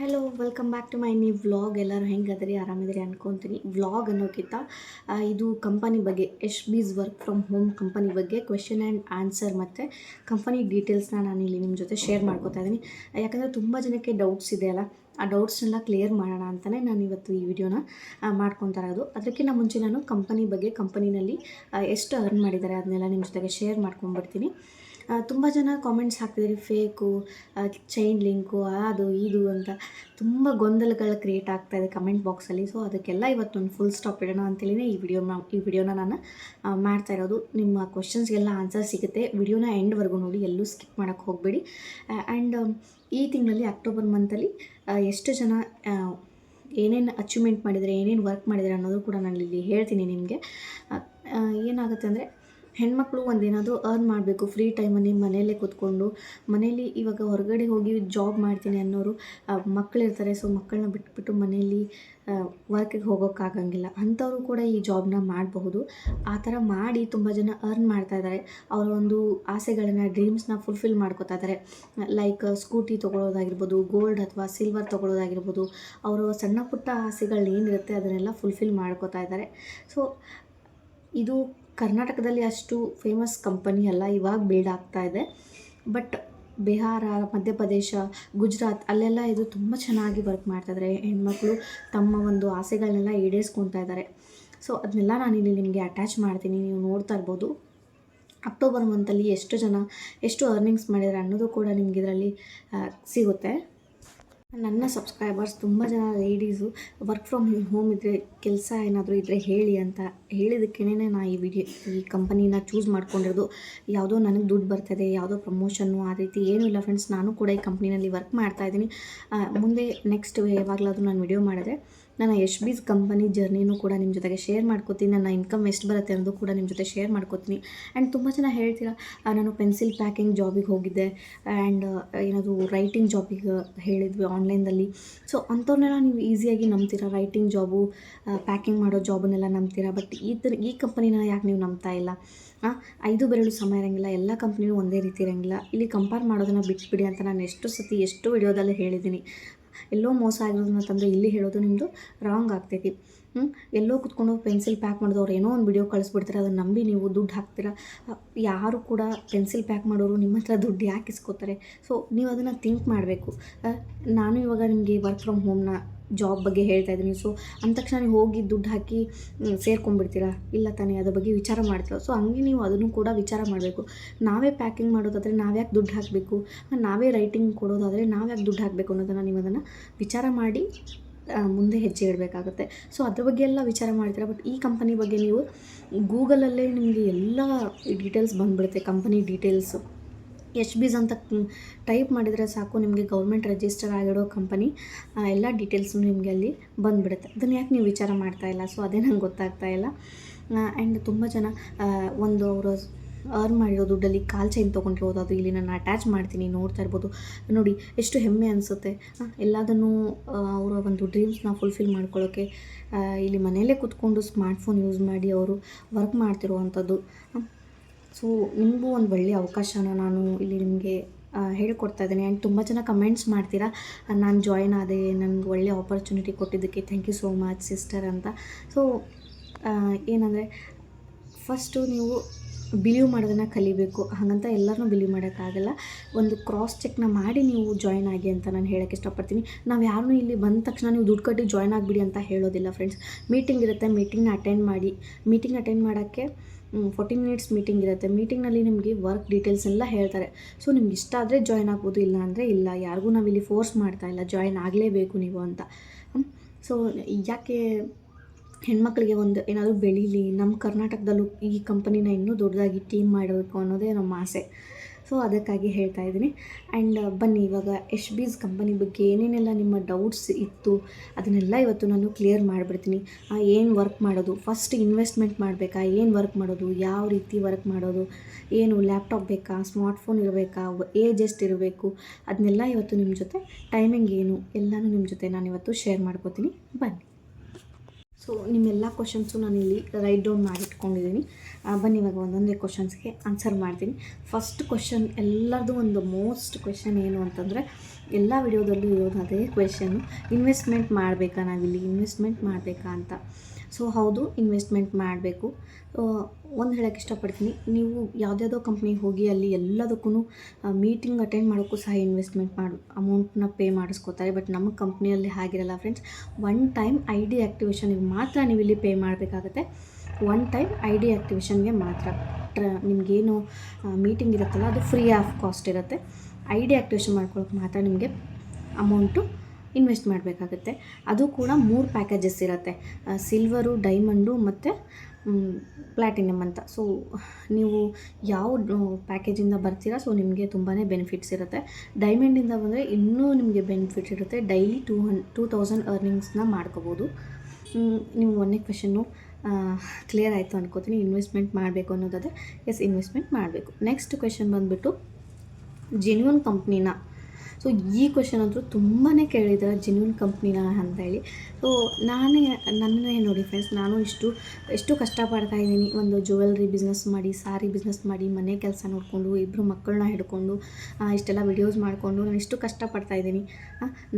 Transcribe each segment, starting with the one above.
Hello welcome back to my ನೀವು vlog ಎಲ್ಲರೂ ಹೆಂಗದ್ರಿ? ಆರಾಮಿದ್ರಿ ಅನ್ಕೊತೀನಿ. ವ್ಲಾಗ್ ಅನ್ನೋಕ್ಕಿಂತ ಇದು ಕಂಪನಿ ಬಗ್ಗೆ ಎಶ್ ಬೀಸ್ ವರ್ಕ್ ಫ್ರಮ್ ಹೋಮ್ ಕಂಪನಿ ಬಗ್ಗೆ ಕ್ವೆಶನ್ ಆ್ಯಂಡ್ ಆನ್ಸರ್ ಮತ್ತು ಕಂಪನಿ ಡೀಟೇಲ್ಸ್ನ ನಾನು ಇಲ್ಲಿ ನಿಮ್ಮ ಜೊತೆ ಶೇರ್ ಮಾಡ್ಕೋತಾ ಇದ್ದೀನಿ. ಯಾಕಂದರೆ ತುಂಬ ಜನಕ್ಕೆ ಡೌಟ್ಸ್ ಇದೆ ಅಲ್ಲ? ಆ ಡೌಟ್ಸ್ನೆಲ್ಲ ಕ್ಲಿಯರ್ ಮಾಡೋಣ ಅಂತಲೇ ನಾನು ಇವತ್ತು ಈ ವಿಡಿಯೋನ ಮಾಡ್ಕೊತಾ ಇರೋದು. ಅದಕ್ಕಿಂತ ಮುಂಚೆ ನಾನು ಕಂಪನಿ ಬಗ್ಗೆ ಕಂಪನಿನಲ್ಲಿ ಎಷ್ಟು ಅರ್ನ್ ಮಾಡಿದ್ದಾರೆ ಅದನ್ನೆಲ್ಲ ನಿಮ್ಮ ಜೊತೆಗೆ ಶೇರ್ ಮಾಡ್ಕೊಂಡ್ಬಿಡ್ತೀನಿ. ತುಂಬ ಜನ ಕಾಮೆಂಟ್ಸ್ ಹಾಕ್ತಿದ್ರಿ ಫೇಕು ಚೈನ್ ಲಿಂಕು ಅದು, ಇದು ಅಂತ. ತುಂಬ ಗೊಂದಲಗಳು ಕ್ರಿಯೇಟ್ ಆಗ್ತಾ ಇದೆ ಕಮೆಂಟ್ ಬಾಕ್ಸಲ್ಲಿ ಸೊ ಅದಕ್ಕೆಲ್ಲ ಇವತ್ತೊಂದು ಫುಲ್ ಸ್ಟಾಪ್ ಇಡೋಣ ಅಂತೇಳಿ ಈ ವಿಡಿಯೋ ಈ ವಿಡಿಯೋನ ನಾನು ಮಾಡ್ತಾ ಇರೋದು. ನಿಮ್ಮ ಕ್ವಶನ್ಸ್ಗೆಲ್ಲ ಆನ್ಸರ್ ಸಿಗುತ್ತೆ. ವಿಡಿಯೋನ ಎಂಡ್ವರೆಗೂ ನೋಡಿ, ಎಲ್ಲೂ ಸ್ಕಿಪ್ ಮಾಡೋಕ್ಕೆ ಹೋಗಬೇಡಿ. ಆ್ಯಂಡ್ ಈ ತಿಂಗಳಲ್ಲಿ ಅಕ್ಟೋಬರ್ ಮಂತಲ್ಲಿ ಎಷ್ಟು ಜನ ಏನೇನು ಅಚೀವ್ಮೆಂಟ್ ಮಾಡಿದರೆ ಏನೇನು ವರ್ಕ್ ಮಾಡಿದರೆ ಅನ್ನೋದು ಕೂಡ ನಾನು ಇಲ್ಲಿ ಹೇಳ್ತೀನಿ ನಿಮಗೆ. ಏನಾಗುತ್ತೆ ಅಂದರೆ ಹೆಣ್ಮಕ್ಳು ಒಂದೇನಾದರೂ ಅರ್ನ್ ಮಾಡಬೇಕು ಫ್ರೀ ಟೈಮಲ್ಲಿ ಮನೆಯಲ್ಲೇ ಕೂತ್ಕೊಂಡು, ಮನೆಯಲ್ಲಿ ಇವಾಗ ಹೊರಗಡೆ ಹೋಗಿ ಜಾಬ್ ಮಾಡ್ತೀನಿ ಅನ್ನೋರು ಮಕ್ಕಳಿರ್ತಾರೆ ಸೊ ಮಕ್ಕಳನ್ನ ಬಿಟ್ಬಿಟ್ಟು ಮನೆಯಲ್ಲಿ ವರ್ಕಿಗೆ ಹೋಗೋಕ್ಕಾಗಂಗಿಲ್ಲ ಅಂಥವರು ಕೂಡ ಈ ಜಾಬ್ನ ಮಾಡಬಹುದು. ಆ ಥರ ಮಾಡಿ ತುಂಬ ಜನ ಅರ್ನ್ ಮಾಡ್ತಾ ಇದ್ದಾರೆ. ಅವರ ಒಂದು ಆಸೆಗಳನ್ನ ಡ್ರೀಮ್ಸ್ನ ಫುಲ್ಫಿಲ್ ಮಾಡ್ಕೋತಾ ಇದ್ದಾರೆ. ಲೈಕ್ ಸ್ಕೂಟಿ ತೊಗೊಳೋದಾಗಿರ್ಬೋದು ಗೋಲ್ಡ್ ಅಥವಾ ಸಿಲ್ವರ್ ತೊಗೊಳೋದಾಗಿರ್ಬೋದು, ಅವರ ಸಣ್ಣ ಪುಟ್ಟ ಆಸೆಗಳು ಏನಿರುತ್ತೆ ಅದನ್ನೆಲ್ಲ ಫುಲ್ಫಿಲ್ ಮಾಡ್ಕೋತಾ ಇದ್ದಾರೆ. ಸೊ ಇದು ಕರ್ನಾಟಕದಲ್ಲಿ ಅಷ್ಟು ಫೇಮಸ್ ಕಂಪನಿ ಅಲ್ಲ, ಇವಾಗ ಬಿಲ್ಡ್ ಆಗ್ತಾ ಇದೆ. ಬಟ್ ಬಿಹಾರ, ಮಧ್ಯಪ್ರದೇಶ, ಗುಜರಾತ್ ಅಲ್ಲೆಲ್ಲ ಇದು ತುಂಬ ಚೆನ್ನಾಗಿ ವರ್ಕ್ ಮಾಡ್ತಾಯಿದ್ದಾರೆ ಹೆಣ್ಮಕ್ಳು ತಮ್ಮ ಒಂದು ಆಸೆಗಳನ್ನೆಲ್ಲ ಈಡೇರಿಸ್ಕೊತಾ ಇದ್ದಾರೆ ಸೊ ಅದನ್ನೆಲ್ಲ ನಾನು ಇಲ್ಲಿ ನಿಮಗೆ ಅಟ್ಯಾಚ್ ಮಾಡ್ತೀನಿ, ನೀವು ನೋಡ್ತಾ ಇರ್ಬೋದು. ಅಕ್ಟೋಬರ್ ಮಂತಲ್ಲಿ ಎಷ್ಟು ಜನ, ಎಷ್ಟು ಅರ್ನಿಂಗ್ಸ್ ಮಾಡಿದ್ದಾರೆ ಅನ್ನೋದು ಕೂಡ ನಿಮ್ಗೆ ಇದರಲ್ಲಿ ಸಿಗುತ್ತೆ. ನನ್ನ ಸಬ್ಸ್ಕ್ರೈಬರ್ಸ್ ತುಂಬ ಜನ ಲೇಡೀಸು ವರ್ಕ್ ಫ್ರಮ್ ಹೋಮ್ ಇದ್ದರೆ ಕೆಲಸ ಏನಾದರೂ ಇದ್ದರೆ ಹೇಳಿ ಅಂತ ಹೇಳಿದಕ್ಕೇ ನಾ ಈ ವಿಡಿಯೋ ಈ ಕಂಪನಿನ ಚೂಸ್ ಮಾಡ್ಕೊಂಡಿರೋದು. ಯಾವುದೋ ನನಗೆ ದುಡ್ಡು ಬರ್ತದೆ, ಯಾವುದೋ ಪ್ರಮೋಷನ್ನು ಆ ರೀತಿ ಏನೂ ಇಲ್ಲ ಫ್ರೆಂಡ್ಸ್ ನಾನು ಕೂಡ ಈ ಕಂಪ್ನಿನಲ್ಲಿ ವರ್ಕ್ ಮಾಡ್ತಾಯಿದ್ದೀನಿ ಮುಂದೆ ನೆಕ್ಸ್ಟ್ ಯಾವಾಗಲಾದರೂ ನಾನು ವಿಡಿಯೋ ಮಾಡಿದ್ರೆ ನನ್ನ ಎಚ್ ಬೀಸ್ ಕಂಪನಿ ಜರ್ನಿನೂ ಕೂಡ ನಿಮ್ಮ ಜೊತೆಗೆ ಶೇರ್ ಮಾಡ್ಕೋತೀನಿ. ನನ್ನ ಇನ್ಕಮ್ ಎಷ್ಟು ಬರುತ್ತೆ ಅನ್ನೋದು ಕೂಡ ನಿಮ್ಮ ಜೊತೆ ಶೇರ್ ಮಾಡ್ಕೋತೀನಿ. ಆ್ಯಂಡ್ ತುಂಬ ಜನ ಹೇಳ್ತೀರಾ ನಾನು ಪೆನ್ಸಿಲ್ ಪ್ಯಾಕಿಂಗ್ ಜಾಬಿಗೆ ಹೋಗಿದ್ದೆ. ಆ್ಯಂಡ್ ಏನದು ರೈಟಿಂಗ್ ಜಾಬಿಗೆ ಹೇಳಿದ್ವಿ ಆನ್ಲೈನಲ್ಲಿ ಸೊ ಅಂಥವ್ರನ್ನೆಲ್ಲ ನೀವು ಈಸಿಯಾಗಿ ನಂಬ್ತೀರಾ? ರೈಟಿಂಗ್ ಜಾಬು ಪ್ಯಾಕಿಂಗ್ ಮಾಡೋ ಜಾಬನ್ನೆಲ್ಲ ನಂಬ್ತೀರಾ? ಬಟ್ ಈ ಥರ ಈ ಕಂಪನಿನ ಯಾಕೆ ನೀವು ನಂಬ್ತಾ ಇಲ್ಲ? ಐದು ಬೆರಳು ಸಮಯ ಇರೋಂಗಿಲ್ಲ, ಎಲ್ಲ ಕಂಪ್ನಿನೂ ಒಂದೇ ರೀತಿ ಇರೋಂಗಿಲ್ಲ. ಇಲ್ಲಿ ಕಂಪೇರ್ ಮಾಡೋದನ್ನು ಬಿಟ್ಬಿಡಿ ಅಂತ ನಾನು ಎಷ್ಟು ಸತಿ, ಎಷ್ಟು ವಿಡಿಯೋದಲ್ಲಿ ಹೇಳಿದ್ದೀನಿ. ಎಲ್ಲೋ ಮೋಸ ಆಗಿರೋದು ಅಂತಂದರೆ ಇಲ್ಲಿ ಹೇಳೋದು ನಿಮ್ಮದು ರಾಂಗ್ ಆಗ್ತೈತಿ? ಎಲ್ಲೋ ಕುತ್ಕೊಂಡು ಪೆನ್ಸಿಲ್ ಪ್ಯಾಕ್ ಮಾಡಿದವ್ರು ಏನೋ ಒಂದು ವಿಡಿಯೋ ಕಳಿಸ್ಬಿಡ್ತಾರೆ, ಅದನ್ನು ನಂಬಿ ನೀವು ದುಡ್ಡು ಹಾಕ್ತೀರಾ? ಯಾರು ಕೂಡ ಪೆನ್ಸಿಲ್ ಪ್ಯಾಕ್ ಮಾಡೋರು ನಿಮ್ಮ ಹತ್ರ ದುಡ್ಡು ಯಾಕೆ ಇಸ್ಕೋತಾರೆ? ಸೊ ನೀವು ಅದನ್ನು ಥಿಂಕ್ ಮಾಡಬೇಕು. ನಾನು ಇವಾಗ ನಿಮಗೆ ವರ್ಕ್ ಫ್ರಮ್ ಹೋಮ್ನ ಜಾಬ್ ಬಗ್ಗೆ ಹೇಳ್ತಾ ಇದ್ದೀನಿ. ಸೊ ಅಂದ ತಕ್ಷಣ ನೀವು ಹೋಗಿ ದುಡ್ಡು ಹಾಕಿ ಸೇರ್ಕೊಂಡ್ಬಿಡ್ತೀರಾ? ಇಲ್ಲ ತಾನೇ, ಅದ್ರ ಬಗ್ಗೆ ವಿಚಾರ ಮಾಡ್ತೀರಾ? ಸೊ ಹಂಗೆ ನೀವು ಅದನ್ನು ಕೂಡ ವಿಚಾರ ಮಾಡಬೇಕು. ನಾವೇ ಪ್ಯಾಕಿಂಗ್ ಮಾಡೋದಾದರೆ ನಾವ್ಯಾಕೆ ದುಡ್ಡು ಹಾಕಬೇಕು? ನಾವೇ ರೈಟಿಂಗ್ ಕೊಡೋದಾದರೆ ನಾವ್ಯಾಕೆ ದುಡ್ಡು ಹಾಕಬೇಕು ಅನ್ನೋದನ್ನು ನೀವು ಅದನ್ನು ವಿಚಾರ ಮಾಡಿ ಮುಂದೆ ಹೆಜ್ಜೆ ಇಡಬೇಕಾಗುತ್ತೆ ಸೊ ಅದ್ರ ಬಗ್ಗೆ ಎಲ್ಲ ವಿಚಾರ ಮಾಡ್ತೀರಾ ಬಟ್ ಈ ಕಂಪನಿ ಬಗ್ಗೆ ನೀವು ಗೂಗಲಲ್ಲೇ ನಿಮಗೆ ಎಲ್ಲ ಡೀಟೇಲ್ಸ್ ಬಂದುಬಿಡುತ್ತೆ ಕಂಪನಿ ಡೀಟೇಲ್ಸು ಎಚ್ ಬಿಸ್ ಅಂತ ಟೈಪ್ ಮಾಡಿದರೆ ಸಾಕು, ನಿಮಗೆ ಗೌರ್ಮೆಂಟ್ ರಿಜಿಸ್ಟರ್ ಆಗಿರೋ ಕಂಪನಿ ಎಲ್ಲ ಡೀಟೇಲ್ಸು ನಿಮಗೆ ಅಲ್ಲಿ ಬಂದುಬಿಡುತ್ತೆ. ಅದನ್ನು ಯಾಕೆ ನೀವು ವಿಚಾರ ಮಾಡ್ತಾ ಇಲ್ಲ? ಸೊ ಅದೇ ನಂಗೆ ಗೊತ್ತಾಗ್ತಾ ಇಲ್ಲ. ಆ್ಯಂಡ್ ತುಂಬ ಜನ ಒಂದು ಅವರು ಅರ್ನ್ ಮಾಡಿರೋ ದುಡ್ಡಲ್ಲಿ ಕಾಲ್ ಚೈನ್ ತೊಗೊಂಡಿರೋದು ಅದು ಇಲ್ಲಿ ನಾನು ಅಟ್ಯಾಚ್ ಮಾಡ್ತೀನಿ, ನೋಡ್ತಾ ಇರ್ಬೋದು. ನೋಡಿ, ಎಷ್ಟು ಹೆಮ್ಮೆ ಅನಿಸುತ್ತೆ. ಎಲ್ಲದನ್ನು ಅವರ ಒಂದು ಡ್ರೀಮ್ಸ್ನ ಫುಲ್ಫಿಲ್ ಮಾಡ್ಕೊಳ್ಳೋಕ್ಕೆ ಇಲ್ಲಿ ಮನೆಯಲ್ಲೇ ಕೂತ್ಕೊಂಡು ಸ್ಮಾರ್ಟ್ಫೋನ್ ಯೂಸ್ ಮಾಡಿ ಅವರು ವರ್ಕ್ ಮಾಡ್ತಿರುವಂಥದ್ದು. ಸೊ ನಿಮಗೂ ಒಂದು ಒಳ್ಳೆಯ ಅವಕಾಶನ ನಾನು ಇಲ್ಲಿ ನಿಮಗೆ ಹೇಳ್ಕೊಡ್ತಾ ಇದ್ದೀನಿ. ಆ್ಯಂಡ್ ತುಂಬ ಜನ ಕಮೆಂಟ್ಸ್ ಮಾಡ್ತೀರಾ? ನಾನು ಜಾಯ್ನ್ ಆದೆ ನನಗೆ ಒಳ್ಳೆಯ ಆಪರ್ಚುನಿಟಿ ಕೊಟ್ಟಿದ್ದಕ್ಕೆ thank you so much sister ಅಂತ. ಸೊ ಏನಂದರೆ ಫಸ್ಟು ನೀವು ಬಿಲೀವ್ ಮಾಡೋದನ್ನು ಕಲಿಬೇಕು. ಹಾಗಂತ ಎಲ್ಲರನ್ನೂ ಬಿಲೀವ್ ಮಾಡೋಕ್ಕಾಗಲ್ಲ. ಒಂದು ಕ್ರಾಸ್ ಚೆಕ್ನ ಮಾಡಿ ನೀವು ಜಾಯ್ನ್ ಆಗಿ ಅಂತ ನಾನು ಹೇಳೋಕ್ಕೆ ಇಷ್ಟಪಡ್ತೀನಿ. ನಾವು ಯಾರನ್ನೂ ಇಲ್ಲಿ ಬಂದ ತಕ್ಷಣ ನೀವು ದುಡ್ಡು ಕಟ್ಟಿ ಜಾಯ್ನ್ ಆಗಿಬಿಡಿ ಅಂತ ಹೇಳೋದಿಲ್ಲ ಫ್ರೆಂಡ್ಸ್ ಮೀಟಿಂಗ್ ಇರುತ್ತೆ ಮೀಟಿಂಗ್ನ ಅಟೆಂಡ್ ಮಾಡಿ. ಮೀಟಿಂಗ್ ಅಟೆಂಡ್ ಮಾಡೋಕ್ಕೆ ಫೋರ್ಟಿ ಮಿನಿಟ್ಸ್ ಮೀಟಿಂಗ್ ಇರುತ್ತೆ. ಮೀಟಿಂಗ್ನಲ್ಲಿ ನಿಮಗೆ ವರ್ಕ್ ಡೀಟೇಲ್ಸ್ ಎಲ್ಲ ಹೇಳ್ತಾರೆ. ಸೊ ನಿಮ್ಗೆ ಇಷ್ಟ ಆದರೆ ಜಾಯ್ನ್ ಆಗ್ಬೋದು, ಇಲ್ಲ ಅಂದರೆ ಇಲ್ಲ. ಯಾರಿಗೂ ನಾವಿಲ್ಲಿ ಫೋರ್ಸ್ ಮಾಡ್ತಾ ಇಲ್ಲ. ಜಾಯ್ನ್ ಆಗಲೇಬೇಕು ನೀವು ಅಂತ. ಸೊ ಯಾಕೆ ಹೆಣ್ಮಕ್ಳಿಗೆ ಒಂದು ಏನಾದರೂ ಬೆಳೀಲಿ ನಮ್ಮ ಕರ್ನಾಟಕದಲ್ಲೂ ಈ ಕಂಪನಿನ ಇನ್ನೂ ದೊಡ್ಡದಾಗಿ ಟೀಮ್ ಮಾಡಬೇಕು ಅನ್ನೋದೇ ನಮ್ಮ ಆಸೆ. ಸೊ ಅದಕ್ಕಾಗಿ ಹೇಳ್ತಾ ಇದ್ದೀನಿ. ಆ್ಯಂಡ್ ಬನ್ನಿ, ಇವಾಗ ಎಶ್ ಬೀಸ್ ಕಂಪನಿ ಬಗ್ಗೆ ಏನೇನೆಲ್ಲ ನಿಮ್ಮ ಡೌಟ್ಸ್ ಇತ್ತು, ಅದನ್ನೆಲ್ಲ ಇವತ್ತು ನಾನು ಕ್ಲಿಯರ್ ಮಾಡಿಬಿಡ್ತೀನಿ. ಏನು ವರ್ಕ್ ಮಾಡೋದು? ಫಸ್ಟ್ ಇನ್ವೆಸ್ಟ್ಮೆಂಟ್ ಮಾಡಬೇಕಾ? ಏನು ವರ್ಕ್ ಮಾಡೋದು? ಯಾವ ರೀತಿ ವರ್ಕ್ ಮಾಡೋದು? ಏನು ಲ್ಯಾಪ್ಟಾಪ್ ಬೇಕಾ? ಸ್ಮಾರ್ಟ್ಫೋನ್ ಇರಬೇಕಾ? ಏಜ್ ಎಷ್ಟು ಇರಬೇಕು? ಅದನ್ನೆಲ್ಲ ಇವತ್ತು ನಿಮ್ಮ ಜೊತೆ ಟೈಮಿಂಗ್ ಏನು? ಎಲ್ಲನೂ ನಿಮ್ಮ ಜೊತೆ ನಾನು ಇವತ್ತು ಶೇರ್ ಮಾಡ್ಕೋತೀನಿ. ಬನ್ನಿ. ಸೊ ನಿಮ್ಮೆಲ್ಲ ಕ್ವಶನ್ಸು ನಾನಿಲ್ಲಿ ರೈಟ್ ಡೌನ್ ಮಾಡಿಟ್ಕೊಂಡಿದ್ದೀನಿ ಇಟ್ಕೊಂಡಿದ್ದೀನಿ ಬನ್ನಿ, ಇವಾಗ ಒಂದೊಂದೇ ಕ್ವಶನ್ಸ್ಗೆ ಆನ್ಸರ್ ಮಾಡ್ತೀನಿ. ಫಸ್ಟ್ ಕ್ವಶನ್ ಎಲ್ಲರದು ಒಂದು ಮೋಸ್ಟ್ ಕ್ವೆಶನ್ ಏನು ಅಂತಂದರೆ, ಎಲ್ಲ ವಿಡಿಯೋದಲ್ಲೂ ಇರೋದು ಅದೇ ಕ್ವೆಶನ್ನು ಇನ್ವೆಸ್ಟ್ಮೆಂಟ್ ಮಾಡಬೇಕಾ ನಾವಿಲ್ಲಿ? ಇನ್ವೆಸ್ಟ್ಮೆಂಟ್ ಮಾಡಬೇಕಾ ಅಂತ. ಸೊ ಹೌದು ಇನ್ವೆಸ್ಟ್ಮೆಂಟ್ ಮಾಡಬೇಕು. ಒಂದು ಹೇಳೋಕ್ಕೆ ಇಷ್ಟಪಡ್ತೀನಿ. ನೀವು ಯಾವುದ್ಯಾವುದೋ ಕಂಪ್ನಿಗೆ ಹೋಗಿ ಅಲ್ಲಿ ಎಲ್ಲದಕ್ಕೂ ಮೀಟಿಂಗ್ ಅಟೆಂಡ್ ಮಾಡೋಕ್ಕೂ ಸಹ ಇನ್ವೆಸ್ಟ್ಮೆಂಟ್ ಮಾಡಿ ಅಮೌಂಟ್ನ ಪೇ ಮಾಡಿಸ್ಕೋತಾರೆ. ಬಟ್ ನಮ್ಮ ಕಂಪ್ನಿಯಲ್ಲಿ ಹಾಗಿರಲ್ಲ friends one time I D ಆ್ಯಕ್ಟಿವೇಷನಿಗೆ ಮಾತ್ರ ನೀವು ಇಲ್ಲಿ ಪೇ ಮಾಡಬೇಕಾಗತ್ತೆ. ಒನ್ ಟೈಮ್ ಐ ಡಿ ಆ್ಯಕ್ಟಿವೇಷನ್ಗೆ ಮಾತ್ರ. ಟ್ರ, ನಿಮಗೇನು ಮೀಟಿಂಗ್ ಇರುತ್ತಲ್ಲ, ಅದು ಫ್ರೀ ಆಫ್ ಕಾಸ್ಟ್ ಇರುತ್ತೆ. ಐ ಡಿ ಆ್ಯಕ್ಟಿವೇಷನ್ ಮಾಡ್ಕೊಳ್ಳೋಕೆ ಮಾತ್ರ ನಿಮಗೆ ಅಮೌಂಟು ಇನ್ವೆಸ್ಟ್ ಮಾಡಬೇಕಾಗುತ್ತೆ. ಅದು ಕೂಡ ಮೂರು ಪ್ಯಾಕೇಜಸ್ ಇರುತ್ತೆ. ಸಿಲ್ವರು, ಡೈಮಂಡು ಮತ್ತು ಪ್ಲ್ಯಾಟಿನಮ್ ಅಂತ. ಸೊ ನೀವು ಯಾವ ಪ್ಯಾಕೇಜಿಂದ ಬರ್ತೀರಾ ಸೊ ನಿಮಗೆ ತುಂಬಾ ಬೆನಿಫಿಟ್ಸ್ ಇರುತ್ತೆ. ಡೈಮಂಡಿಂದ ಬಂದರೆ ಇನ್ನೂ ನಿಮಗೆ ಬೆನಿಫಿಟ್ಸ್ ಇರುತ್ತೆ. ಡೈಲಿ ಟೂ ಹನ್, ಟೂ ತೌಸಂಡ್ ಅರ್ನಿಂಗ್ಸ್ನ ಮಾಡ್ಕೋಬೋದು. ನೀವು ಒಂದನೇ ಕ್ವೆಶನ್ನು ಕ್ಲಿಯರ್ ಆಯಿತು ಅನ್ಕೋತೀನಿ. ಇನ್ವೆಸ್ಟ್ಮೆಂಟ್ ಮಾಡಬೇಕು ಅನ್ನೋದಾದರೆ ಎಸ್ ಇನ್ವೆಸ್ಟ್ಮೆಂಟ್ ಮಾಡಬೇಕು. ನೆಕ್ಸ್ಟ್ ಕ್ವೆಶನ್ ಬಂದುಬಿಟ್ಟು ಜೆನ್ಯೂನ್ ಕಂಪ್ನಿನ ಸೊ ಈ ಕ್ವಶನ್ ಅಂತೂ ತುಂಬಾ ಕೇಳಿದ್ದಾರೆ ಜೆನ್ಯೂನ್ ಕಂಪ್ನಿನ ಅಂತ ಹೇಳಿ ಸೊ ನಾನೇ ನನ್ನೇ ನೋಡಿ ಫ್ರೆಂಡ್ಸ್ ನಾನು ಇಷ್ಟು, ಎಷ್ಟು ಕಷ್ಟಪಡ್ತಾ ಇದ್ದೀನಿ. ಒಂದು ಜ್ಯುವೆಲ್ರಿ ಬಿಸ್ನೆಸ್ ಮಾಡಿ ಸಾರಿ ಬಿಸ್ನೆಸ್ ಮಾಡಿ, ಮನೆ ಕೆಲಸ ನೋಡಿಕೊಂಡು ಇಬ್ಬರು ಮಕ್ಕಳನ್ನ ಹಿಡ್ಕೊಂಡು ಇಷ್ಟೆಲ್ಲ ವಿಡಿಯೋಸ್ ಮಾಡಿಕೊಂಡು ನಾನು ಇಷ್ಟು ಕಷ್ಟಪಡ್ತಾ ಇದ್ದೀನಿ.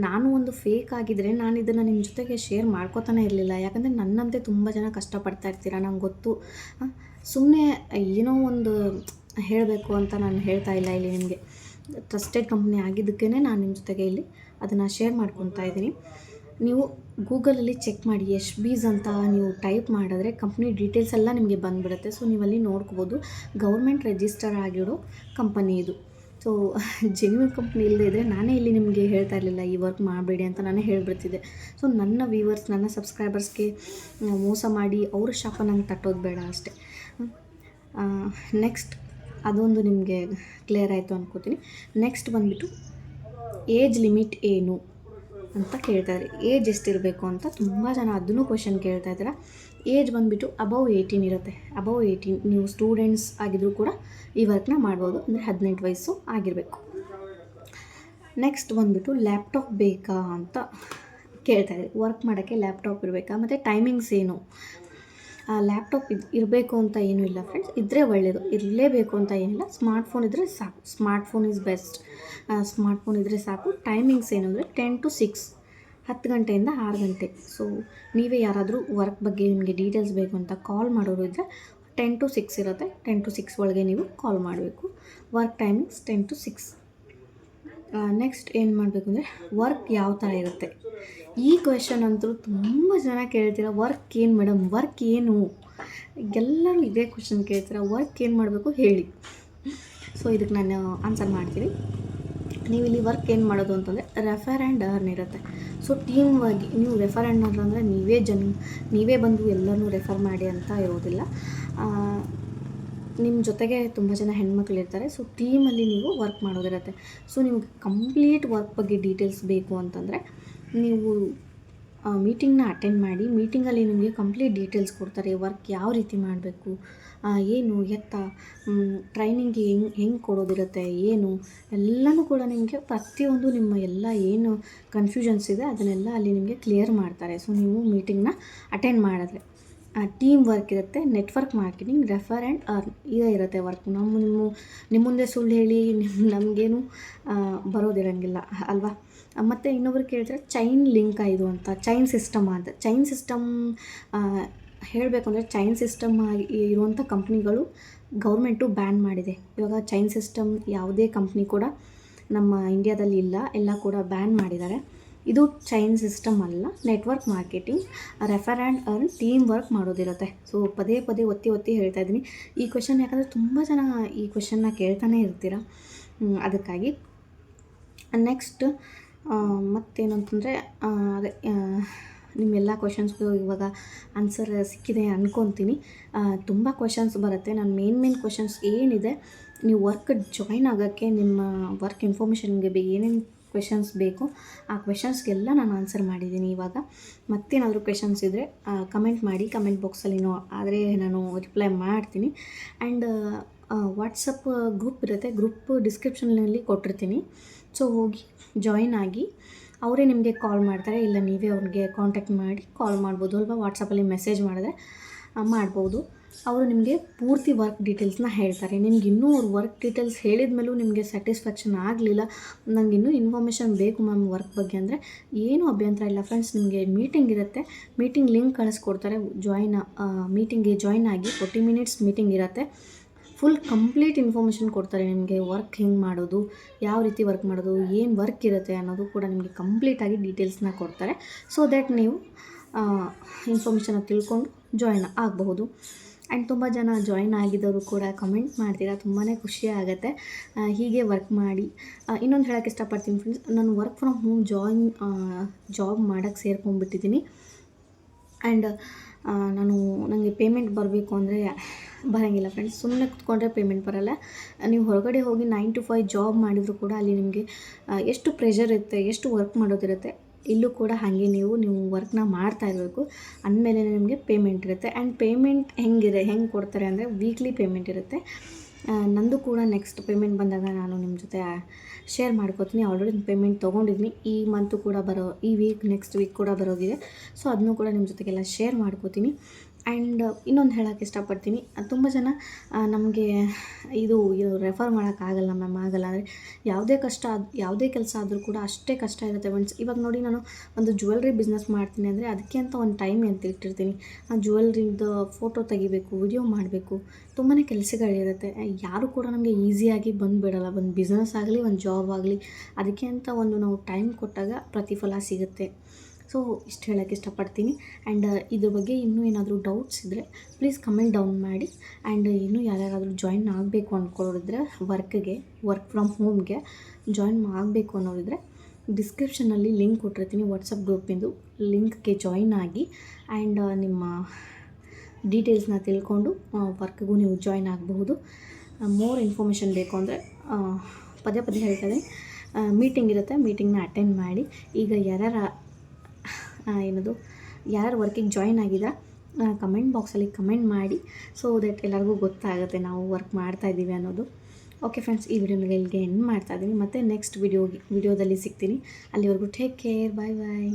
ನಾನು ಒಂದು ಫೇಕ್ ಆಗಿದ್ದರೆ ನಾನು ಇದನ್ನು ನಿಮ್ಮ ಜೊತೆಗೆ ಶೇರ್ ಮಾಡ್ಕೋತಾನೆ ಇರಲಿಲ್ಲ. ಯಾಕಂದರೆ ನನ್ನಂತೆ ತುಂಬ ಜನ ಕಷ್ಟಪಡ್ತಾ ಇರ್ತೀರ ನಂಗೆ ಗೊತ್ತು. ಸುಮ್ಮನೆ ಏನೋ ಒಂದು ಹೇಳಬೇಕು ಅಂತ ನಾನು ಹೇಳ್ತಾ ಇಲ್ಲ ಇಲ್ಲಿ ನಿಮಗೆ. ಟ್ರಸ್ಟೆಡ್ ಕಂಪ್ನಿ ಆಗಿದ್ದಕ್ಕೇ ನಾನು ನಿಮ್ಮ ಜೊತೆಗೆ ಇಲ್ಲಿ ಅದನ್ನು ಶೇರ್ ಮಾಡ್ಕೊತಾ ಇದ್ದೀನಿ. ನೀವು ಗೂಗಲಲ್ಲಿ ಚೆಕ್ ಮಾಡಿ ಎಶ್ ಬೀಸ್ ಅಂತ ನೀವು ಟೈಪ್ ಮಾಡಿದ್ರೆ ಕಂಪ್ನಿ ಡೀಟೇಲ್ಸ್ ಎಲ್ಲ ನಿಮಗೆ ಬಂದುಬಿಡುತ್ತೆ. ಸೊ ನೀವಲ್ಲಿ ನೋಡ್ಕೋಬೋದು. ಗೌರ್ಮೆಂಟ್ ರಿಜಿಸ್ಟರ್ ಆಗಿರೋ ಕಂಪನಿ ಇದು. ಸೊ ಜೆನ್ಯೂನ್ ಕಂಪ್ನಿ ಇಲ್ಲದೇ ಇದ್ದರೆ ನಾನೇ ಇಲ್ಲಿ ನಿಮಗೆ ಹೇಳ್ತಾ ಇರಲಿಲ್ಲ, ಈ ವರ್ಕ್ ಮಾಡಬೇಡಿ ಅಂತ ನಾನೇ ಹೇಳಿಬಿಡ್ತಿದ್ದೆ. ಸೊ ನನ್ನ ವ್ಯೂವರ್ಸ್ ನನ್ನ ಸಬ್ಸ್ಕ್ರೈಬರ್ಸ್ಗೆ ಮೋಸ ಮಾಡಿ, ಅವ್ರ ಶಾಪ ನಂಗೆ ತಟ್ಟೋದು ಬೇಡ ಅಷ್ಟೇ. ನೆಕ್ಸ್ಟ್ ಅದೊಂದು ನಿಮಗೆ ಕ್ಲಿಯರ್ ಆಯಿತು ಅನ್ಕೋತೀನಿ. ನೆಕ್ಸ್ಟ್ ಬಂದುಬಿಟ್ಟು ಏಜ್ ಲಿಮಿಟ್ ಏನು ಅಂತ ಕೇಳ್ತಾರೆ ಏಜ್ ಎಷ್ಟಿರಬೇಕು ಅಂತ ತುಂಬ ಜನ ಅದನ್ನು ಕ್ವಶನ್ ಕೇಳ್ತಾ ಇದ್ದಾರೆ. ಏಜ್ ಬಂದುಬಿಟ್ಟು ಅಬೌವ್ ಏಯ್ಟೀನ್ ಇರುತ್ತೆ. ಅಬೌವ್ ಏಯ್ಟೀನ್ ನೀವು ಸ್ಟೂಡೆಂಟ್ಸ್ ಆಗಿದ್ರೂ ಕೂಡ ಈ ವರ್ಕ್ನ ಮಾಡ್ಬೋದು. ಅಂದರೆ ಹದಿನೆಂಟು ವಯಸ್ಸು ಆಗಿರಬೇಕು. ನೆಕ್ಸ್ಟ್ ಬಂದುಬಿಟ್ಟು ಲ್ಯಾಪ್ಟಾಪ್ ಬೇಕಾ ಅಂತ ಕೇಳ್ತಾ ಇದ್ದಾರೆ. ವರ್ಕ್ ಮಾಡೋಕ್ಕೆ ಲ್ಯಾಪ್ಟಾಪ್ ಇರಬೇಕಾ? ಮತ್ತು ಟೈಮಿಂಗ್ಸ್ ಏನು? ಲ್ಯಾಪ್ಟಾಪ್ ಇದು ಇರಬೇಕು ಅಂತ ಏನೂ ಇಲ್ಲ ಫ್ರೆಂಡ್ಸ್ ಇದ್ದರೆ ಒಳ್ಳೆಯದು ಇರಲೇಬೇಕು ಅಂತ ಏನಿಲ್ಲ ಸ್ಮಾರ್ಟ್ಫೋನ್ ಇದ್ದರೆ ಸಾಕು. ಸ್ಮಾರ್ಟ್ಫೋನ್ ಇಸ್ ಬೆಸ್ಟ್ ಸ್ಮಾರ್ಟ್ಫೋನ್ ಇದ್ದರೆ ಸಾಕು. ಟೈಮಿಂಗ್ಸ್ ಏನು ಅಂದರೆ ಟೆನ್ ಟು ಸಿಕ್ಸ್ ಹತ್ತು ಗಂಟೆಯಿಂದ ಆರು ಗಂಟೆ. ಸೊ ನೀವೇ ಯಾರಾದರೂ ವರ್ಕ್ ಬಗ್ಗೆ ನಿಮಗೆ ಡೀಟೇಲ್ಸ್ ಬೇಕು ಅಂತ ಕಾಲ್ ಮಾಡೋರು ಇದ್ದರೆ ಟೆನ್ ಟು ಸಿಕ್ಸ್ ಇರುತ್ತೆ. ಟೆನ್ ಟು ಸಿಕ್ಸ್ ಒಳಗೆ ನೀವು ಕಾಲ್ ಮಾಡಬೇಕು. Work timings ten to six next ಏನು ಮಾಡಬೇಕು ಅಂದರೆ ವರ್ಕ್ ಯಾವ ಥರ ಇರುತ್ತೆ? ಈ ಕ್ವೆಶನ್ ಅಂತೂ ತುಂಬ ಜನ ಕೇಳ್ತೀರ ವರ್ಕ್ ಏನು ಮೇಡಮ್ ವರ್ಕ್ ಏನು? ಎಲ್ಲರೂ ಇದೇ ಕ್ವೆಶನ್ ಕೇಳ್ತೀರ ವರ್ಕ್ ಏನು ಮಾಡಬೇಕು ಹೇಳಿ. ಸೊ ಇದಕ್ಕೆ ನಾನು ಆನ್ಸರ್ ಮಾಡ್ತೀನಿ. ನೀವು ಇಲ್ಲಿ ವರ್ಕ್ ಏನು ಮಾಡೋದು ಅಂತಂದರೆ ರೆಫರ್ ಆ್ಯಂಡ್ ಅರ್ನ್ ಇರುತ್ತೆ. ಸೊ ಟೀಮ್ ಆಗಿ, ನೀವು ರೆಫರ್ ಆ್ಯಂಡ್ ಅರ್ನ್ ಅಂದರೆ ನೀವೇ ಜನ, ನೀವೇ ಬಂದು ಎಲ್ಲರನ್ನೂ ರೆಫರ್ ಮಾಡಿ ಅಂತ ಇರೋದಿಲ್ಲ. ನಿಮ್ಮ ಜೊತೆಗೆ ತುಂಬ ಜನ ಹೆಣ್ಮಕ್ಳು ಇರ್ತಾರೆ. ಸೊ ಟೀಮಲ್ಲಿ ನೀವು ವರ್ಕ್ ಮಾಡೋದಿರುತ್ತೆ. ಸೊ ನಿಮ್ಗೆ ಕಂಪ್ಲೀಟ್ ವರ್ಕ್ ಬಗ್ಗೆ ಡೀಟೇಲ್ಸ್ ಬೇಕು ಅಂತಂದರೆ, ನೀವು ಮೀಟಿಂಗ್ನ ಅಟೆಂಡ್ ಮಾಡಿ ಮೀಟಿಂಗಲ್ಲಿ ನಿಮಗೆ ಕಂಪ್ಲೀಟ್ ಡೀಟೇಲ್ಸ್ ಕೊಡ್ತಾರೆ. ವರ್ಕ್ ಯಾವ ರೀತಿ ಮಾಡಬೇಕು ಏನು ಎತ್ತ ಟ್ರೈನಿಂಗ್ಗೆ ಹೆಂಗೆ ಹೆಂಗೆ ಕೊಡೋದಿರುತ್ತೆ, ಏನು, ಎಲ್ಲನೂ ಕೂಡ ನಿಮಗೆ ಪ್ರತಿಯೊಂದು ನಿಮ್ಮ ಎಲ್ಲ ಏನು ಕನ್ಫ್ಯೂಷನ್ಸ್ ಇದೆ, ಅದನ್ನೆಲ್ಲ ಅಲ್ಲಿ ನಿಮಗೆ ಕ್ಲಿಯರ್ ಮಾಡ್ತಾರೆ. ಸೊ ನೀವು ಮೀಟಿಂಗ್ನ ಅಟೆಂಡ್ ಮಾಡಿದ್ರೆ. ಟೀಮ್ ವರ್ಕ್ ಇರುತ್ತೆ network marketing refer and earn ಇದೇ ಇರುತ್ತೆ ವರ್ಕ್ ನಮ್ಮ ನಿಮ್ಮ ನಿಮ್ಮ ಮುಂದೆ ಸುಳ್ಳು ಹೇಳಿ ನಿಮ್ಮ ನಮಗೇನು ಬರೋದಿರಂಗಿಲ್ಲ, ಅಲ್ವಾ? ಮತ್ತು ಇನ್ನೊಬ್ರು ಕೇಳಿದ್ರೆ ಚೈನ್ ಲಿಂಕ್ ಇದು ಅಂತ ಚೈನ್ ಸಿಸ್ಟಮ್ ಅಂತ. ಚೈನ್ ಸಿಸ್ಟಮ್ ಹೇಳಬೇಕು ಅಂದರೆ ಚೈನ್ ಸಿಸ್ಟಮ್ ಆಗಿ ಇರುವಂಥ ಕಂಪ್ನಿಗಳು ಗೌರ್ಮೆಂಟು ಬ್ಯಾನ್ ಮಾಡಿದೆ. ಇವಾಗ ಚೈನ್ ಸಿಸ್ಟಮ್ ಯಾವುದೇ ಕಂಪ್ನಿ ಕೂಡ ನಮ್ಮ ಇಂಡಿಯಾದಲ್ಲಿ ಇಲ್ಲ, ಎಲ್ಲ ಕೂಡ ಬ್ಯಾನ್ ಮಾಡಿದ್ದಾರೆ. ಇದು ಚೈನ್ ಸಿಸ್ಟಮ್ ಅಲ್ಲ network marketing refer and earn team work ಮಾಡೋದಿರುತ್ತೆ. So ಪದೇ ಪದೇ ಒತ್ತಿ ಒತ್ತಿ ಹೇಳ್ತಾ ಇದ್ದೀನಿ. ಈ ಕ್ವೆಶನ್ ಯಾಕಂದರೆ ತುಂಬ ಜನ ಈ ಕ್ವೆಶನ್ನ ಕೇಳ್ತಾನೆ ಇರ್ತೀರ? ಅದಕ್ಕಾಗಿ. ನೆಕ್ಸ್ಟ್ ಮತ್ತೇನು ಅಂತಂದರೆ ಅದೇ ನಿಮ್ಮೆಲ್ಲ ಕ್ವಶನ್ಸ್ಗೂ ಇವಾಗ ಆನ್ಸರ್ ಸಿಕ್ಕಿದೆ ಅಂದ್ಕೊತೀನಿ ತುಂಬ ಕ್ವಶನ್ಸ್ ಬರುತ್ತೆ. ನಾನು ಮೇನ್ ಮೇನ್ ಕ್ವಶನ್ಸ್ ಏನಿದೆ, ನೀವು ವರ್ಕ್ ಜಾಯ್ನ್ ಆಗೋಕ್ಕೆ ನಿಮ್ಮ ವರ್ಕ್ ಇನ್ಫಾರ್ಮೇಷನ್ಗೆ ಏನೇನು ಕ್ವೆಶನ್ಸ್ ಬೇಕು. ಆ ಕ್ವೆಶನ್ಸ್ಗೆಲ್ಲ ನಾನು ಆನ್ಸರ್ ಮಾಡಿದ್ದೀನಿ ಇವಾಗ. ಮತ್ತೇನಾದರೂ ಕ್ವೆಶನ್ಸ್ ಇದ್ದರೆ ಕಮೆಂಟ್ ಮಾಡಿ ಕಮೆಂಟ್ ಬಾಕ್ಸಲ್ಲಿ ನೋ, ಆದರೆ ನಾನು ರಿಪ್ಲೈ ಮಾಡ್ತೀನಿ. ಆ್ಯಂಡ್ ವಾಟ್ಸಪ್ ಗ್ರೂಪ್ ಇರುತ್ತೆ. ಗ್ರೂಪ್ ಡಿಸ್ಕ್ರಿಪ್ಷನ್ನಲ್ಲಿ ಕೊಟ್ಟಿರ್ತೀನಿ. ಸೊ ಹೋಗಿ ಜಾಯಿನ್ ಆಗಿ, ಅವರೇ ನಿಮಗೆ ಕಾಲ್ ಮಾಡ್ತಾರೆ. ಇಲ್ಲ, ನೀವೇ ಅವ್ರಿಗೆ ಕಾಂಟ್ಯಾಕ್ಟ್ ಮಾಡಿ ಕಾಲ್ ಮಾಡ್ಬೋದು ಅಲ್ವಾ? ವಾಟ್ಸಪ್ಪಲ್ಲಿ ಮೆಸೇಜ್ ಮಾಡಿದ್ರೆ ಮಾಡ್ಬೋದು. ಅವರು ನಿಮಗೆ ಪೂರ್ತಿ ವರ್ಕ್ ಡೀಟೇಲ್ಸ್ನ ಹೇಳ್ತಾರೆ. ನಿಮ್ಗೆ ಇನ್ನೂ ಅವ್ರು ವರ್ಕ್ ಡೀಟೇಲ್ಸ್ ಹೇಳಿದ ಮೇಲೂ ನಿಮಗೆ ಸ್ಯಾಟಿಸ್ಫ್ಯಾಕ್ಷನ್ ಆಗಲಿಲ್ಲ. ನನಗೆ ಇನ್ನೂ ಇನ್ಫಾರ್ಮೇಷನ್ ಬೇಕು ಮ್ಯಾಮ್ ವರ್ಕ್ ಬಗ್ಗೆ ಅಂದರೆ ಏನೂ ಅಭ್ಯಂತರ ಇಲ್ಲ ಫ್ರೆಂಡ್ಸ್ ನಿಮಗೆ ಮೀಟಿಂಗ್ ಇರುತ್ತೆ. ಮೀಟಿಂಗ್ ಲಿಂಕ್ ಕಳಿಸ್ಕೊಡ್ತಾರೆ. ಜಾಯ್ನ್ ಮೀಟಿಂಗ್ಗೆ ಜಾಯ್ನ್ ಆಗಿ ಫೋರ್ಟಿ ಮಿನಿಟ್ಸ್ ಮೀಟಿಂಗ್ ಇರುತ್ತೆ. ಫುಲ್ ಕಂಪ್ಲೀಟ್ ಇನ್ಫಾರ್ಮೇಷನ್ ಕೊಡ್ತಾರೆ ನಿಮಗೆ ವರ್ಕ್ ಹೆಂಗೆ ಮಾಡೋದು, ಯಾವ ರೀತಿ ವರ್ಕ್ ಮಾಡೋದು, ಏನು ವರ್ಕ್ ಇರುತ್ತೆ ಅನ್ನೋದು ಕೂಡ ನಿಮಗೆ ಕಂಪ್ಲೀಟಾಗಿ ಡೀಟೇಲ್ಸ್ನ ಕೊಡ್ತಾರೆ. ಸೊ ದ್ಯಾಟ್ ನೀವು ಇನ್ಫಾರ್ಮೇಷನ್ನ ತಿಳ್ಕೊಂಡು ಜಾಯ್ನ್ ಆಗಬಹುದು. ಆ್ಯಂಡ್ ತುಂಬ ಜನ ಜಾಯಿನ್ ಆಗಿದ್ದವರು ಕೂಡ ಕಮೆಂಟ್ ಮಾಡ್ತೀರಾ ತುಂಬಾ ಖುಷಿ ಆಗುತ್ತೆ. ಹೀಗೆ ವರ್ಕ್ ಮಾಡಿ. ಇನ್ನೊಂದು ಹೇಳೋಕ್ಕೆ ಇಷ್ಟಪಡ್ತೀನಿ ಫ್ರೆಂಡ್ಸ್ ನಾನು work from home join job ಮಾಡೋಕ್ಕೆ ಸೇರ್ಕೊಂಡ್ಬಿಟ್ಟಿದ್ದೀನಿ. ಆ್ಯಂಡ್ ನಾನು ನನಗೆ ಪೇಮೆಂಟ್ ಬರಬೇಕು ಅಂದರೆ ಬರೋಂಗಿಲ್ಲ ಫ್ರೆಂಡ್ಸ್ ಸುಮ್ಮನೆ ಕುತ್ಕೊಂಡ್ರೆ ಪೇಮೆಂಟ್ ಬರಲ್ಲ. ನೀವು ಹೊರಗಡೆ ಹೋಗಿ ನೈನ್ ಟು ಫೈವ್ ಜಾಬ್ ಮಾಡಿದರೂ ಕೂಡ ಅಲ್ಲಿ ನಿಮಗೆ ಎಷ್ಟು ಪ್ರೆಷರ್ ಇರುತ್ತೆ, ಎಷ್ಟು ವರ್ಕ್ ಮಾಡೋದಿರುತ್ತೆ ಇಲ್ಲೂ ಕೂಡ ಹಾಗೆ ನೀವು ನೀವು ವರ್ಕ್ನ ಮಾಡ್ತಾ ಇರಬೇಕು. ಅಂದಮೇಲೆ ನಿಮಗೆ ಪೇಮೆಂಟ್ ಇರುತ್ತೆ. ಆ್ಯಂಡ್ ಪೇಮೆಂಟ್ ಹೆಂಗಿದೆ ಹೆಂಗೆ ಕೊಡ್ತಾರೆ ಅಂದರೆ ವೀಕ್ಲಿ ಪೇಮೆಂಟ್ ಇರುತ್ತೆ. ನಂದು ಕೂಡ ನೆಕ್ಸ್ಟ್ ಪೇಮೆಂಟ್ ಬಂದಾಗ ನಾನು ನಿಮ್ಮ ಜೊತೆ ಶೇರ್ ಮಾಡ್ಕೋತೀನಿ. ಆಲ್ರೆಡಿ ಪೇಮೆಂಟ್ ತೊಗೊಂಡಿದ್ದೀನಿ ಈ ಮಂತು ಕೂಡ ಬರೋ, ಈ ವೀಕ್ ನೆಕ್ಸ್ಟ್ ವೀಕ್ ಕೂಡ ಬರೋಗಿದೆ ಸೊ ಅದನ್ನು ಕೂಡ ನಿಮ್ಮ ಜೊತೆಗೆಲ್ಲ ಶೇರ್ ಮಾಡ್ಕೋತೀನಿ. ಆ್ಯಂಡ್ ಇನ್ನೊಂದು ಹೇಳೋಕ್ಕೆ ಇಷ್ಟಪಡ್ತೀನಿ. ತುಂಬ ಜನ ನಮಗೆ ಇದು ಇದು ರೆಫರ್ ಮಾಡೋಕ್ಕಾಗಲ್ಲ ಮ್ಯಾಮ್ ಆಗಲ್ಲ. ಅಂದರೆ ಯಾವುದೇ ಕಷ್ಟ ಯಾವುದೇ ಕೆಲಸ ಆದರೂ ಕೂಡ ಅಷ್ಟೇ ಕಷ್ಟ ಇರುತ್ತೆ ಫ್ರೆಂಡ್ಸ್ ಇವಾಗ ನೋಡಿ ನಾನು ಒಂದು ಜ್ಯುವೆಲ್ರಿ ಬಿಸ್ನೆಸ್ ಮಾಡ್ತೀನಿ ಅಂದರೆ ಅದಕ್ಕೆ ಅಂತ ಒಂದು ಟೈಮ್ ಅಂತ ಇಟ್ಟಿರ್ತೀನಿ. ಆ ಜ್ಯುವೆಲ್ರಿದು ಫೋಟೋ ತೆಗಿಬೇಕು ವಿಡಿಯೋ ಮಾಡಬೇಕು. ತುಂಬಾ ಕೆಲಸಗಳಿರುತ್ತೆ. ಯಾರು ಕೂಡ ನಮಗೆ ಈಸಿಯಾಗಿ ಬಂದುಬಿಡಲ್ಲ. ಒಂದು ಬಿಸ್ನೆಸ್ ಆಗಲಿ, ಒಂದು ಜಾಬ್ ಆಗಲಿ, ಅದಕ್ಕೆ ಅಂತ ಒಂದು ನಾವು ಟೈಮ್ ಕೊಟ್ಟಾಗ ಪ್ರತಿಫಲ ಸಿಗುತ್ತೆ. ಸೊ ಇಷ್ಟು ಹೇಳೋಕ್ಕೆ ಇಷ್ಟಪಡ್ತೀನಿ. ಆ್ಯಂಡ್ ಇದ್ರ ಬಗ್ಗೆ ಇನ್ನೂ ಏನಾದರೂ ಡೌಟ್ಸ್ ಇದ್ದರೆ ಪ್ಲೀಸ್ ಕಮೆಂಟ್ ಡೌನ್ ಮಾಡಿ. ಆ್ಯಂಡ್ ಇನ್ನೂ ಯಾರ್ಯಾರಾದರೂ ಜಾಯಿನ್ ಆಗಬೇಕು ಅಂದ್ಕೊಳ್ಳೋರಿದ್ರೆ ವರ್ಕ್ಗೆ ವರ್ಕ್ ಫ್ರಮ್ ಹೋಮ್ಗೆ ಜಾಯಿನ್ ಆಗಬೇಕು ಅನ್ನೋರಿದ್ರೆ ಡಿಸ್ಕ್ರಿಪ್ಷನಲ್ಲಿ ಲಿಂಕ್ ಕೊಟ್ಟಿರ್ತೀನಿ. ವಾಟ್ಸಪ್ ಗ್ರೂಪಿಂದು ಲಿಂಕ್ಗೆ ಜಾಯಿನ್ ಆಗಿ. ಆ್ಯಂಡ್ ನಿಮ್ಮ ಡೀಟೇಲ್ಸ್ನ ತಿಳ್ಕೊಂಡು ವರ್ಕ್ಗೂ ನೀವು ಜಾಯಿನ್ ಆಗಬಹುದು. ಮೋರ್ ಇನ್ಫಾರ್ಮೇಷನ್ ಬೇಕು ಅಂದರೆ ಪದೇ ಪದೇ ಹೇಳ್ತಾರೆ ಮೀಟಿಂಗ್ ಇರುತ್ತೆ ಮೀಟಿಂಗ್ನ ಅಟೆಂಡ್ ಮಾಡಿ. ಈಗ ಯಾರ್ಯಾರ ಏನದು? ಯಾರು ವರ್ಕಿಗೆ ಜಾಯ್ನ್ ಆಗಿದೆ ಕಮೆಂಟ್ ಬಾಕ್ಸಲ್ಲಿ ಕಮೆಂಟ್ ಮಾಡಿ ಸೊ ದಟ್ ಎಲ್ಲರಿಗೂ ಗೊತ್ತಾಗುತ್ತೆ ನಾವು ವರ್ಕ್ ಮಾಡ್ತಾ ಇದ್ದೀವಿ ಅನ್ನೋದು. ಓಕೆ ಫ್ರೆಂಡ್ಸ್ ಈ ವಿಡಿಯೋನ ಇಲ್ಲಿಗೆ ಎಂಡ್ ಮಾಡ್ತಾ ಇದ್ದೀನಿ. ಮತ್ತು ನೆಕ್ಸ್ಟ್ ವಿಡಿಯೋ ವಿಡಿಯೋದಲ್ಲಿ ಸಿಗ್ತೀನಿ. ಅಲ್ಲಿವರೆಗೂ ಟೇಕ್ ಕೇರ್ ಬಾಯ್ ಬಾಯ್